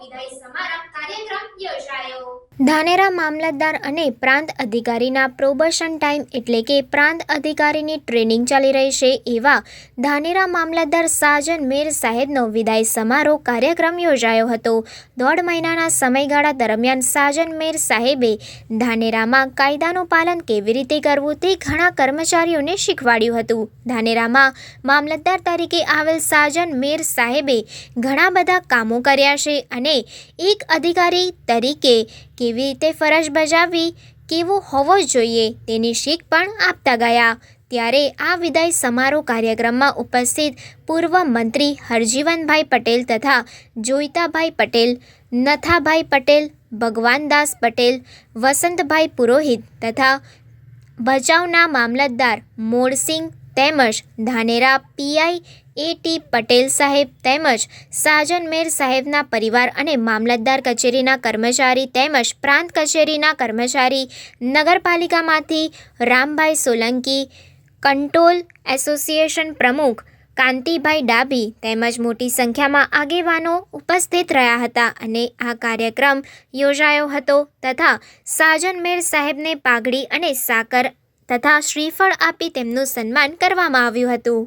વિદાય સમારંભ ધાનેરા મામલતદાર અને પ્રાંત અધિકારીના પ્રોબેશન ટાઈમ એટલે કે પ્રાંત અધિકારીની ટ્રેનિંગ ચાલી રહી છે એવા ધાનેરા મામલતદાર સાજન મેર સાહેબનો વિદાય સમારોહ કાર્યક્રમ યોજાયો હતો. દોઢ મહિનાના સમયગાળા દરમિયાન સાજન મેર સાહેબે ધાનેરામાં કાયદાનું પાલન કેવી રીતે કરવું તે ઘણા કર્મચારીઓને શીખવાડ્યું હતું. ધાનેરામાં મામલતદાર તરીકે આવેલ સાજન મેર સાહેબે ઘણા બધા કામો કર્યા છે અને એક અધિકારી તરીકે કેવી રીતે ફરજ બજાવવી, કેવો હોવો જોઈએ તેની શીખ પણ આપતા ગયા. ત્યારે આ વિદાય સમારોહ કાર્યક્રમમાં ઉપસ્થિત પૂર્વ મંત્રી હરજીવનભાઈ પટેલ તથા જોઈતાભાઈ પટેલ, નથાભાઈ પટેલ, ભગવાનદાસ પટેલ, વસંતભાઈ પુરોહિત તથા ભચાઉના મામલતદાર મોરસિંહ તેમજ Dhanera PI A T Patel સાહેબ તેમજ સાજન મેર સાહેબના પરિવાર અને મામલતદાર કચેરીના કર્મચારી તેમજ પ્રાંત કચેરીના કર્મચારી નગરપાલિકામાંથી રામભાઈ સોલંકી, કંટ્રોલ એસોસિએશન પ્રમુખ કાંતિભાઈ ડાબી તેમજ મોટી સંખ્યામાં આગેવાનો ઉપસ્થિત રહ્યા હતા અને આ કાર્યક્રમ યોજાયો હતો તથા સાજન મેર સાહેબને પાઘડી અને સાકર તથા શ્રીફળ આપી તેમનું સન્માન કરવામાં આવ્યું હતું.